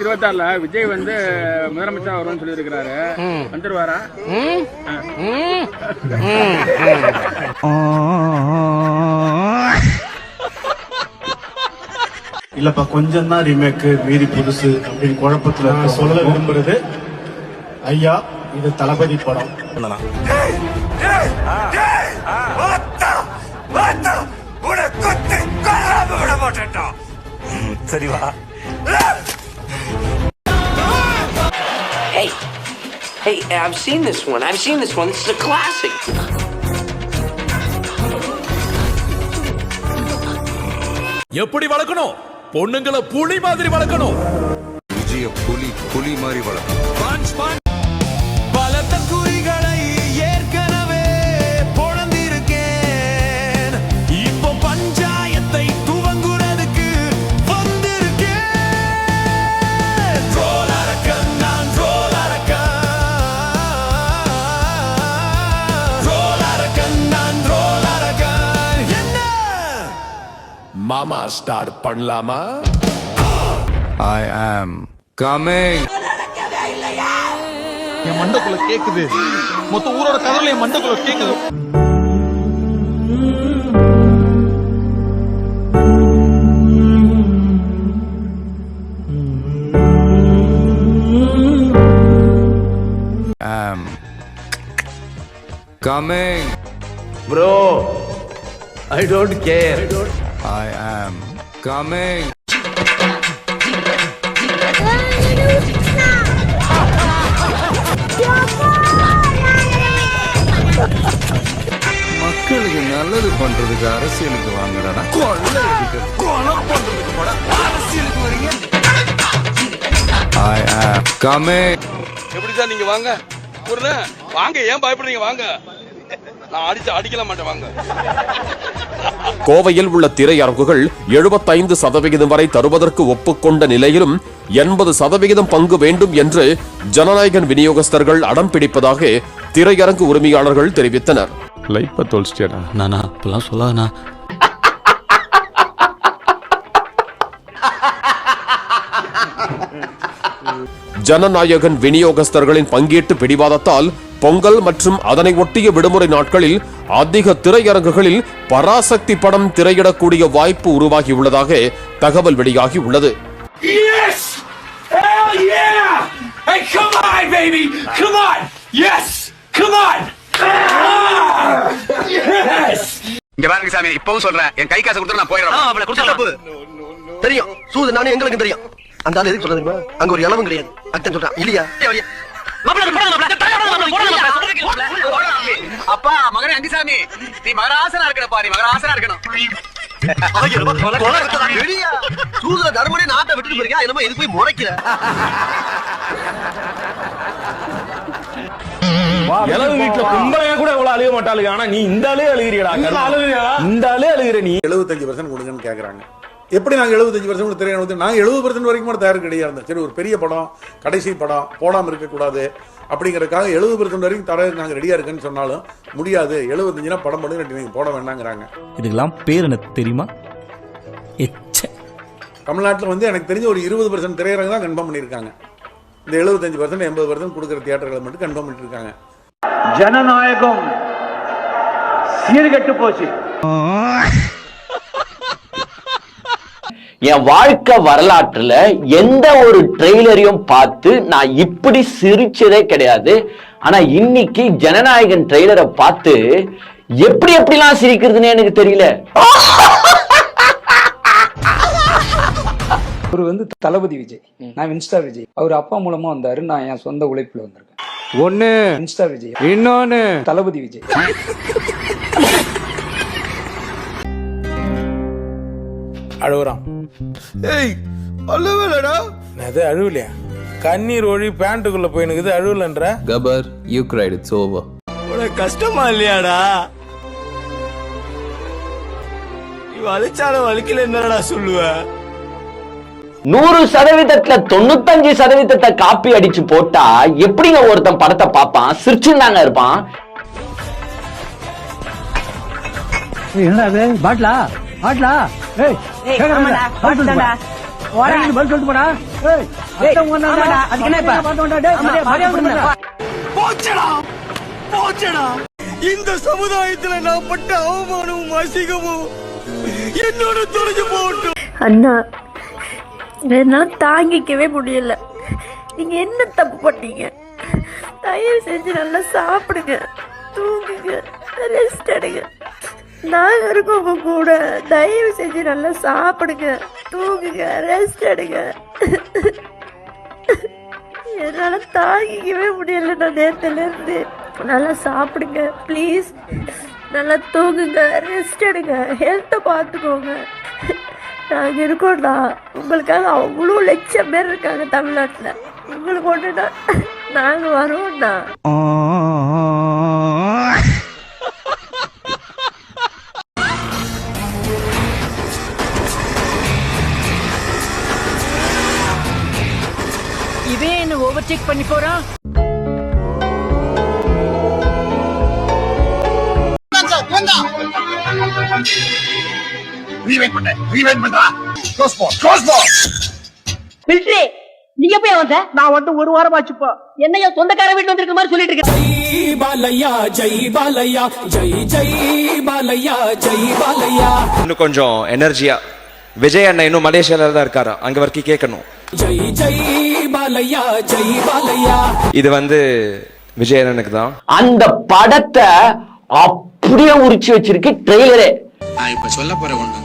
இருபத்தாறுல விஜய் வந்து முதலமைச்சர் வரும்னு சொல்லியிருக்கிறாரு வந்துருவாரா இல்லப்பா கொஞ்சம் தான் ரீமேக் மீதி புதுசு அப்படின்னு குழப்பத்துல நான் சொல்ல விரும்புறது ஐயா இது தளபதி படம் Hey, hey, I've seen this one. I've seen this one. This is a classic. எப்படி வளர்க்கணும் பொண்ணுங்களை புலி மாதிரி வளர்க்கணும் விஜய புலி புலி மாதிரி வளர்க்கும் மாமா ஸ்டார்ட் பண்ணலாமா ஐ ஆம் கமிங் என் மண்டக்குள்ள கேக்குது. மொத்த ஊரோட கதவுல என் மண்டக்குள்ள கேக்குது. Am coming bro I don't care I am coming. மக்களுக்கு நல்லது பண்றதுக்கு அரசியலுக்கு வாங்குறடா. கொள்ளை அடிக்கிறது கொலை பண்றதுக்கு கூட அரசியலுக்கு வரீங்க ஐ ஆம் கமிங் எப்படி சார் நீங்க வாங்க? வாங்க ஏன் பயப்படுறீங்க? வாங்க. நான் அடிச்சு அடிக்கல மாட்டேன் வாங்க. கோவையில் உள்ள திரையரங்குகள் எழுபத்தைந்து சதவிகிதம் வரை தருவதற்கு ஒப்புக்கொண்ட நிலையிலும் எண்பது சதவிகிதம் பங்கு வேண்டும் என்று ஜனநாயகன் விநியோகஸ்தர்கள் அடம் பிடிப்பதாக திரையரங்கு உரிமையாளர்கள் தெரிவித்தனர். நானா இப்பெல்லாம் சொல்லாதண்ணா. ஜனநாயகன் விநியோகஸ்தர்களின் பங்கீட்டு பிடிவாதத்தால் பொங்கல் மற்றும் அதனை ஒட்டிய விடுமுறை நாட்களில் அதிக திரையரங்குகளில் பராசக்தி படம் திரையிடக்கூடிய வாய்ப்பு உருவாகியுள்ளதாக தகவல் வெளியாகி உள்ளது Yes! Hell yeah! Hey, come on, baby! Come on! Yes! Come on! Yes! இங்க பாருங்க சாமி இப்பவும் சொல்றேன் என் கை காசு கொடுத்து நான் போயிடுறேன் தெரியும் சூது நானும் எங்களுக்கு தெரியும் அந்த ஆள் எதுக்கு சொல்றது தெரியுமா? அங்க ஒரு இளவும் கிடையாது அத்தன் சொல்றான் இல்லையா அப்பா மகனே அங்கிசாமி நீ மகராசனா இருக்கணும்ப்பா நீ மகராசனா இருக்கணும். வெளியா சூதுல தர்மனே நாட்டை விட்டுட்டு போயிருக்கா என்னமோ எதுக்கு போய் முறைக்கிற? இளவு வீட்டுல கும்பலையா கூட இவ்வளவு அழுக மாட்டாளுங்க. ஆனா நீ இந்த ஆளே அழுகிறியடா இந்த அழுகிற நீ. எழுபத்தஞ்சு பர்சன்ட் கொடுங்கன்னு கேட்குறாங்க எப்படி நாங்கள் எழுபத்தஞ்சு பர்சன்ட் கூட திரையரங்கு நாங்கள் எழுபது பர்சன்ட் வரைக்கும் கூட தயார் கிடையாது இருந்தோம். சரி ஒரு பெரிய படம் கடைசி படம் போடாமல் இருக்கக்கூடாது அப்படிங்கறதுக்காக எழுபது பர்சன்ட் வரைக்கும் தர நாங்கள் ரெடியாக இருக்குன்னு சொன்னாலும் முடியாது. எழுபத்தஞ்சுனா படம் பண்ணுங்க நீங்கள் போட வேண்டாங்கிறாங்க. இதுக்கெல்லாம் பேர் என்ன தெரியுமா? எச்ச. தமிழ்நாட்டில் வந்து எனக்கு தெரிஞ்ச ஒரு இருபது பர்சன்ட் திரையரங்கு தான் கன்ஃபார்ம் பண்ணியிருக்காங்க. இந்த எழுபத்தஞ்சு பர்சன்ட் எண்பது பர்சன்ட் கொடுக்குற தியேட்டர்களை மட்டும் கன்ஃபார்ம் பண்ணியிருக்காங்க. ஜனநாயகம் சீர்கெட்டு போச்சு. என் வாழ்க்கை வரலாற்றுல எந்த ஒரு ட்ரெய்லரையும் பார்த்து நான் இப்படி சிரிச்சதே கிடையாது. ஆனா இன்னைக்கு ஜனநாயகன் ட்ரெய்லரை பார்த்து எப்படி எப்படிலாம் சிரிக்கிறதுன்னு எனக்கு தெரியல. அவர் வந்து தளபதி விஜய் நான் இன்ஸ்டா விஜய். அவர் அப்பா மூலமா வந்தாரு நான் என் சொந்த உழைப்புல வந்திருக்கேன். ஒண்ணு இன்ஸ்டா விஜய். இன்னொன்னு. தளபதி விஜய். அழுகுறான் ஏய் அழுவலடா. அது அழுவலையா? கண்ணீர் ஒழி பேண்ட்டுக்குள்ள போயினுக்குது அழுவலன்ற. கபர் யூ கிரைட் இட்ஸ் ஓவர் உனக்கு கஷ்டமா இல்லையாடா? நீ வலிச்சாலும் வலிக்கல என்னடா சொல்லுவ? நூறு சதவீதத்துல தொண்ணூத்தஞ்சு சதவீதத்தை காப்பி அடிச்சு போட்டா எப்படிங்க ஒருத்தன் படத்தை பார்ப்பான்? சிரிச்சுதாங்க இருப்பான். என்னடா பாட்லா பாட்லா ஏய் பதில் சொல்லிட்டு போடா. ஏய், அத்தை ஒண்ணாடா. அதுக்கு என்ன இப்ப? பார்த்தோம்டா, டேய், மரியாதை- மரியாதை கொடுங்க. போச்சடா. போச்சடா. இந்த சமுதாயத்துல நான் பட்ட அவமானமும் அசிங்கமும் என்னோட தொலைஞ்சு போகட்டும். அண்ணா என்னால தாங்கிக்கவே முடியல. நீங்க என்ன தப்பு பண்ணீங்க? தயவு செஞ்சு நல்லா சாப்பிடுங்க. தூங்குங்க. நாங்கள் இருக்கோம் கூட தயவு செஞ்சு நல்லா சாப்பிடுங்க தூங்குங்க ரெஸ்ட் எடுங்க. என்னால் தாங்கிக்கவே முடியல நான் நேரத்துலேருந்து. நல்லா சாப்பிடுங்க ப்ளீஸ் நல்லா தூங்குங்க ரெஸ்ட் எடுங்க. ஹெல்த்தை பார்த்துக்கோங்க நாங்கள் இருக்கோம்டா உங்களுக்காக அவ்வளோ லட்சம் பேர் இருக்காங்க தமிழ்நாட்டில். உங்களுக்கு ஒண்ணுடா நாங்கள் வரோம்டா ஓவர்டேக் பண்ணி போறான். மிலிட்ரி நீங்க போய் வந்த? நான் வந்து ஒரு வாரம் ஆச்சுப்போ என்னையா சொந்தக்கார வீட்டு வந்திருக்க மாதிரி சொல்லிட்டு இருக்க. பாலையா ஜெய் பாலையா ஜெய் ஜெய் பாலையா ஜெய் பாலையா இன்னும் கொஞ்சம் எனர்ஜியா விஜய் அண்ணன் இன்னும் மலேசியால தான் இருக்காரு அங்க வரைக்கும் கேட்கணும். ஜெய் ஜெய் பாலையா ஜெய் பாலையா. இது வந்து விஜய் அண்ணனுக்கு தான். அந்த படத்தை அப்படியே உரிச்சு வச்சிருக்கு ட்ரெய்லரே. நான் இப்ப சொல்ல போற ஒண்ணு.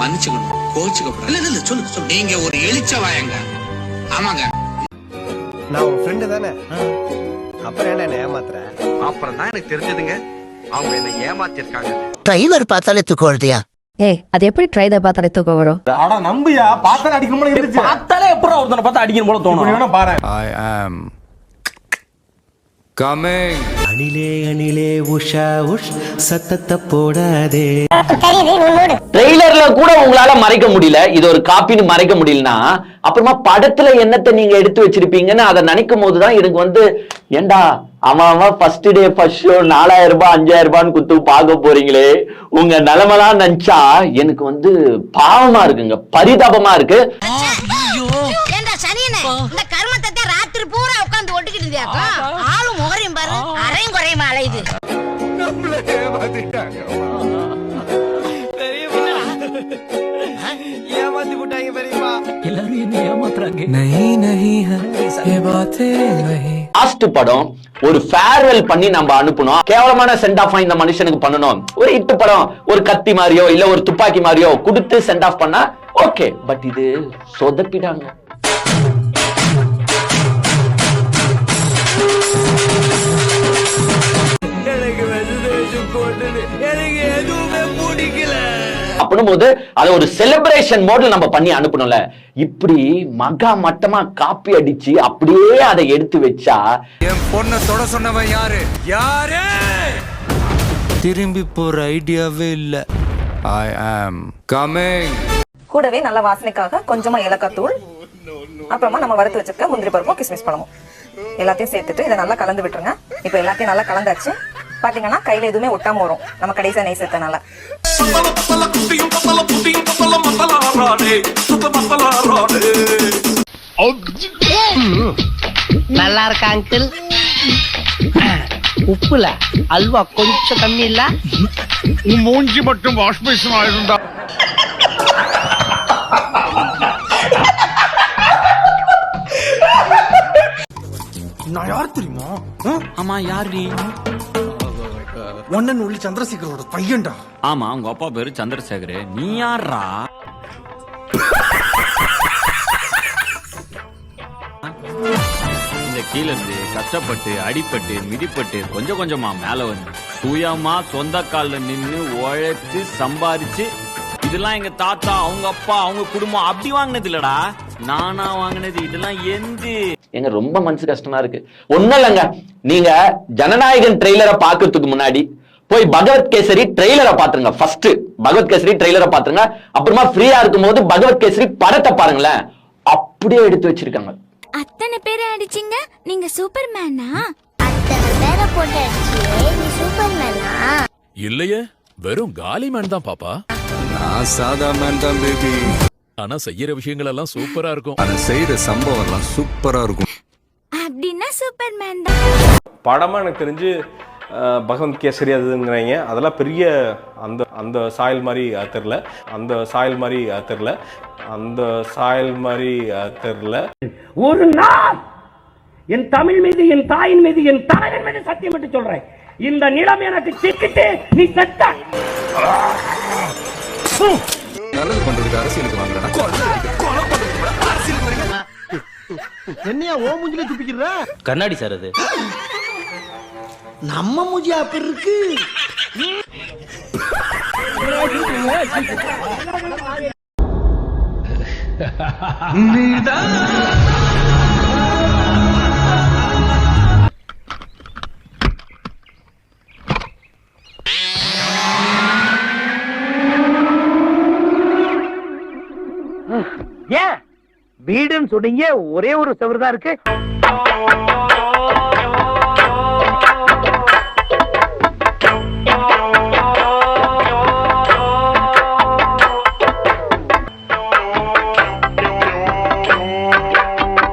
மன்னிச்சுக்கணும் கோச்சுக்க இல்ல இல்ல சொல்லு சொல்லு. நீங்க ஒரு எலிச்ச வாயங்க. ஆமாங்க. நான் உன் ஃப்ரெண்டு தானே? அப்புறம் என்ன என்ன ஏமாத்துற? அப்புறம் தான் எனக்கு தெரிஞ்சதுங்க. அவங்க என்ன ஏமாத்திருக்காங்க. ட்ரைலர் பார்த்தாலே தூக்கம் வருதியா? ஏய் அது எப்படி ட்ரைலர் பார்த்தாலே தூக்கம் வரும்? ஆனா நம்பியா? பார்த்தாலே அடிக்க முடியல இருந்துச்சு. பார்த்தாலே எப்பறம் ஒருத்தனை பார்த்தா அடிக்கணும் போல தோணும். பாரு. ஐ ஆம் கமிங் அணிலே அணிலே உஷா உஷ் சத்தத்தை போடாதே. ட்ரெய்லர்ல கூட உங்களால மறைக்க முடியல. இது ஒரு காப்பின்னு மறைக்க முடியலனா அப்புறமா படத்துல என்னத்தை நீங்க எடுத்து வச்சிருப்பீங்கன்னு அதை நினைக்கும் போதுதான் எனக்கு வந்து ஏண்டா அவன் அவன் ஃபர்ஸ்ட் டே ஃபர்ஸ்ட் ஷோ நாலாயிரம் ரூபாய் அஞ்சாயிரம் ரூபான்னு குத்து பார்க்க போறீங்களே. உங்க நிலைமெல்லாம் நினைச்சா எனக்கு வந்து பாவமா இருக்குங்க. பரிதாபமா இருக்கு. சனியனே இந்த கர்மத்தை ராத்திரி பூரா உட்கார்ந்து ஒட்டிக்கிட்டு இருந்தியாக்கா ஆளும் முகரையும் பாரு அரையும் குறையும் அலையுது ஏமாத்தி விட்டாங்க பெரியப்பா எல்லாரும் என்ன ஏமாத்துறாங்க நஹி நஹி ये बातें नहीं லாஸ்ட் படம் ஒரு ஃபேர்வெல் பண்ணி நம்ம அனுப்பணும் கேவலமான சென்ட் ஆஃப் இந்த மனுஷனுக்கு பண்ணணும் ஒரு இட்டு படம் ஒரு கத்தி மாதிரியோ இல்ல ஒரு துப்பாக்கி மாதிரியோ கொடுத்து சென்ட் ஆஃப் பண்ணா ஓகே பட் இது சொதப்பிடாங்க அப்படின்னும் போது அதை ஒரு செலிப்ரேஷன் மோட்ல நம்ம பண்ணி அனுப்பணும்ல இப்படி மகா மட்டமா காப்பி அடிச்சு அப்படியே அதை எடுத்து வச்சா என் பொண்ணை தொட சொன்னவன் யாரு? யாரு? திரும்பி போற ஐடியாவே இல்ல. ஐ ஆம் கமிங் கூடவே நல்ல வாசனைக்காக கொஞ்சமா ஏலக்காய் தூள் அப்புறமா நம்ம வறுத்து வச்சிருக்க முந்திரி பருப்பும் கிஸ்மிஸ் பழமும். எல்லாத்தையும் சேர்த்துட்டு இதை நல்லா கலந்து விட்டுருங்க. இப்போ எல்லாத்தையும் நல்லா கலந்தாச்சு. பாத்தீங்கன்னா கையில எதுவுமே ஒட்டாம வரும். நம்ம கடைசியா நெய் சேர்த்தனால. நல்லா இருக்கா அங்கிள் உப்புல அல்வா கொஞ்சம் கம்மி இல்ல? மூஞ்சி மட்டும் வாஷ் பேஷன் ஆயிருந்தா நான் யார் தெரியுமா? ஆமா யார் நீ ஒன்னன் உள்ளி சந்திரசேகரோட பையன்டா. ஆமா உங்க அப்பா பேரு சந்திரசேகர். நீ யாரா இந்த கீழந்து இருந்து கஷ்டப்பட்டு அடிப்பட்டு மிதிப்பட்டு கொஞ்சம் கொஞ்சமா மேல வந்து சுயமா சொந்த கால்ல நின்னு உழைச்சு சம்பாரிச்சு இதெல்லாம் எங்க தாத்தா அவங்க அப்பா அவங்க குடும்பம் அப்படி வாங்கினது இல்லடா. நானா வாங்கினது இதெல்லாம் எந்து? எங்க ரொம்ப மனசு கஷ்டமா இருக்கு. ஒண்ணும் இல்லைங்க நீங்க ஜனநாயகன் ட்ரெய்லரை பாக்குறதுக்கு முன்னாடி போய் பகவத் கேசரி ட்ரெய்லரை பாத்துருங்க. ஃபர்ஸ்ட் பகவத் கேசரி ட்ரெய்லரை பாத்துருங்க. அப்புறமா ஃப்ரீயா இருக்கும்போது பகவத் கேசரி படத்தை பாருங்களேன். அப்படியே எடுத்து வச்சிருக்காங்க. அத்தனை பேரை அடிச்சீங்க? நீங்க சூப்பர் மேனா அத்தனை பேரை போட்டு அடிச்சியே நீ சூப்பர் மேனா இல்லையே வெறும் காலி மேன் தான் பாப்பா. நான் சாதா மேன் தான் பேபி ஆனா செய்யற விஷயங்கள் எல்லாம் சூப்பரா இருக்கும். அதை செய்யற சம்பவம் எல்லாம் சூப்பரா இருக்கும். அப்படின்னா சூப்பர்மேன் தான். படமாக எனக்கு தெரிஞ்சு அஹ், பகவந்த் கேசரி அதுங்கிறாங்க. அதெல்லாம் பெரிய அந்த அந்த சாயல் மாதிரி அஹ், தெரில அந்த சாயல் மாதிரி அஹ், தெரில அந்த சாயல் மாதிரி அஹ், தெரில ஒரு நாள் என் தமிழ் மீது என் தாயின் மீது என் தலைவன் மீது சத்தியம் விட்டு சொல்றேன். இந்த நிலம் எனக்கு சிக்கிட்டு நீ செத்த நல்லது பண்றதுக்கு அரசியலுக்கு என்னையா ஓ மூஞ்சில துப்பிக்கிற? கண்ணாடி சார் அது. நம்ம மூஞ்சி அப்படி இருக்கு? ஏன் வீடுன்னு சொன்னீங்க ஒரே ஒரு செவரு தான் இருக்கு.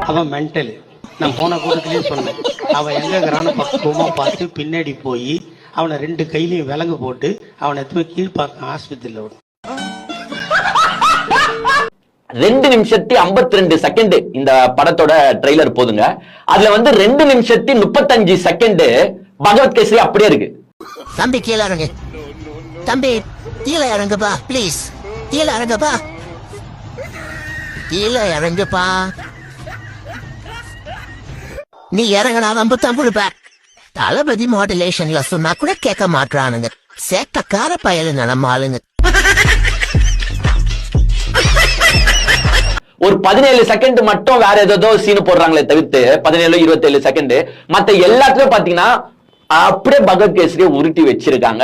அவன் மென்டலு நான் போன கூட்டத்திலேயே சொன்னேன். அவன் எங்க இருக்கிறான்னு பக்குவமா பார்த்து பின்னாடி போய் அவனை ரெண்டு கையிலையும் விலங்கு போட்டு அவனை எத்தனை கீழ்பார்க்க ஆஸ்பத்திரியில் விடும் ரெண்டு நிமிஷத்தி 52 ரெண்டு செகண்ட் இந்த படத்தோட ட்ரெய்லர் போதுங்க. அதுல வந்து ரெண்டு நிமிஷத்தி முப்பத்தஞ்சு செகண்ட் பகவத் கேசரி அப்படியே இருக்கு. தம்பி கீழே இறங்கு. தம்பி கீழே இறங்குப்பா ப்ளீஸ் கீழே இறங்குப்பா. கீழே இறங்குப்பா. நீ இறங்கினா ரொம்ப தம்புடுப்ப. தளபதி மாடுலேஷன்ல சொன்னா கூட கேட்க மாட்டானுங்க சேட்டக்கார பயலு நடமாளுங்க ஒரு பதினேழு செகண்ட் மட்டும் வேற ஏதோ சீனு போடுறாங்களே தவிர்த்து பதினேழு இருபத்தேழு செகண்ட் மத்த எல்லாத்துலயும் பாத்தீங்கன்னா அப்படியே பகவத் கேசரியை உருட்டி வச்சிருக்காங்க.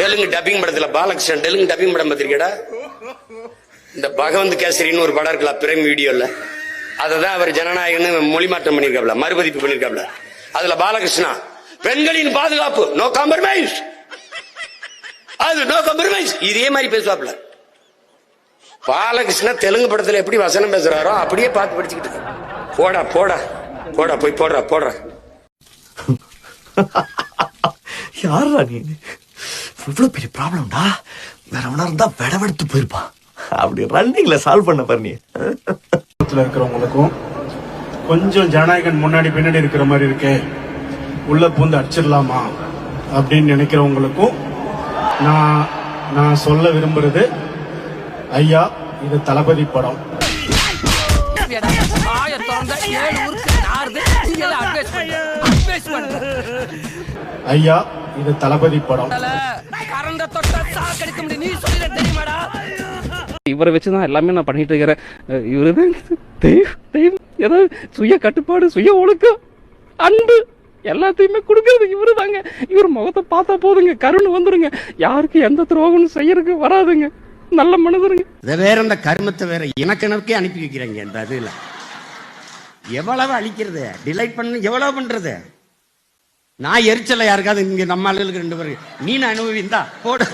தெலுங்கு டப்பிங் படத்துல பாலகிருஷ்ணன் தெலுங்கு டப்பிங் படம் பார்த்திருக்கேடா இந்த பகவந்த் கேசரின்னு ஒரு படம் இருக்கலாம் பிரைம் வீடியோல. அதை தான் அவர் ஜனநாயகன்னு மொழி மாற்றம் பண்ணியிருக்காப்ல மறுபதிப்பு பண்ணியிருக்காப்ல. அதுல பாலகிருஷ்ணா பெண்களின் பாதுகாப்பு நோ காம்ப்ரமைஸ் அது நோ காம்ப்ரமைஸ் இதே மாதிரி பேசுவாப்ல பாலகிருஷ்ணா தெலுங்கு படத்துல எப்படி வசனம் பேசுறாரோ அப்படியே பார்த்து படிச்சுக்கிட்டு. போடா போடா போடா போய் போடுறா போடுறா. யாரா நீ? இவ்வளவு பெரிய ப்ராப்ளம்டா. வேற எவனா இருந்தா விடவெடுத்து போயிருப்பான். அப்படி ரன்னிங்ல சால்வ் பண்ண பாரு நீ. இருக்கிறவங்களுக்கும் கொஞ்சம் ஜனநாயகன் முன்னாடி பின்னாடி இருக்கிற மாதிரி இருக்கே. உள்ள பூந்து அடிச்சிடலாமா? அப்படின்னு நினைக்கிறவங்களுக்கும் நான் நான் சொல்ல விரும்புறது ஐயா இது தளபதி படம். ஐயா இது தளபதி படம். நீ தெரியுமாடா இவரை வச்சு தான் எல்லாமே நான் பண்ணிட்டு இருக்கிறேன். அஹ் இவரு தான் தெய்வம் தெய்வம் ஏதாவது சுய கட்டுப்பாடு சுய ஒழுக்கம் அன்பு. எல்லாத்தையுமே கொடுக்கறது இவரு தாங்க இவர் முகத்தை பார்த்தா போதுங்க. கருண் வந்துருங்க. யாருக்கு எந்த துரோகமும் செய்யறதுக்கு வராதுங்க. நல்ல மனிதருங்க. இதை வேற இந்த கருமத்தை வேற இனக்கணக்கே அனுப்பி வைக்கிறாங்க இந்த இதுல. எவ்வளவு அழிக்கிறது? டிலைட் பண்ண எவ்வளவு பண்றது? நான் எரிச்சல யாருக்காவது இங்க நம்ம ஆளுகளுக்கு ரெண்டு பேருக்கு நீ நான் அனுபவி போடு.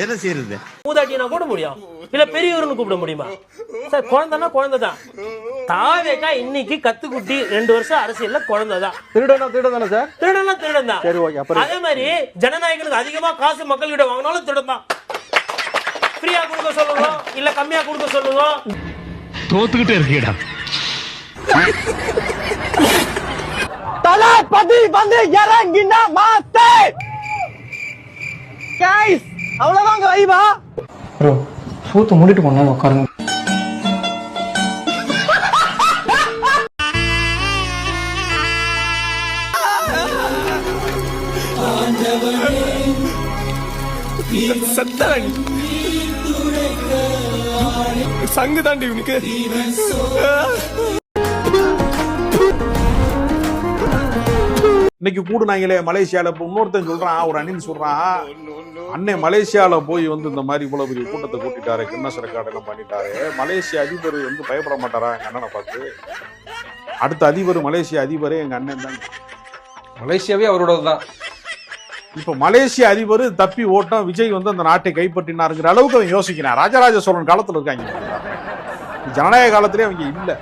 என்ன செய்யறது? மூதாட்டியை நான் கூட முடியும். இல்ல பெரியவர்னு கூப்பிட முடியுமா? சார் குழந்தைன்னா குழந்தை தான் தாவேக்கா இன்னைக்கு கத்துக்குட்டி ரெண்டு வருஷம் அரசியல்ல குழந்தை தான் திருடனா திருடன் சார்? திருடனா திருடன் தான் சரி, okay, அப்புறம் அதே மாதிரி ஜனநாயகனுக்கு அதிகமா காசு மக்கள் கிட்ட வாங்கினாலும் திருடன் தான் ஃப்ரீயா கொடுக்க சொல்லுவோம் இல்ல கம்மியா கொடுக்க சொல்லுவோம். தோத்துக்கிட்டே இருக்கீடா தலாபதி வந்து இறங்கினா மாத்தே கைஸ் அவ்வளவுதாங்க வைவா ப்ரோ சூத்து மூடிட்டு போனா உட்காருங்க. சத்தரன். சங்கு தாண்டி இவனுக்கு. இன்னைக்கு கூடுனாங்களே மலேசியால இப்ப இன்னொருத்தன் சொல்றான் ஒரு அண்ணன் சொல்றான் அண்ணன் மலேசியால போய் வந்து இந்த மாதிரி இவ்வளவு பெரிய கூட்டத்தை கூட்டிட்டாரு கின்னஸ் ரெக்கார்ட் எல்லாம் பண்ணிட்டாரு மலேசிய அதிபர் வந்து பயப்பட மாட்டாரா எங்க அண்ணனை பார்த்து? அடுத்த அதிபர் மலேசிய அதிபரே எங்க அண்ணன் தான். மலேசியாவே அவரோட தான். இப்ப மலேசிய அதிபர் தப்பி ஓட்டம் விஜய் வந்து அந்த நாட்டை கைப்பற்றினாருங்கிற அளவுக்கு அவன் யோசிக்கிறான். ராஜராஜ சோழன் காலத்துல இருக்காங்க. ஜனநாயக காலத்திலே அவங்க இல்ல.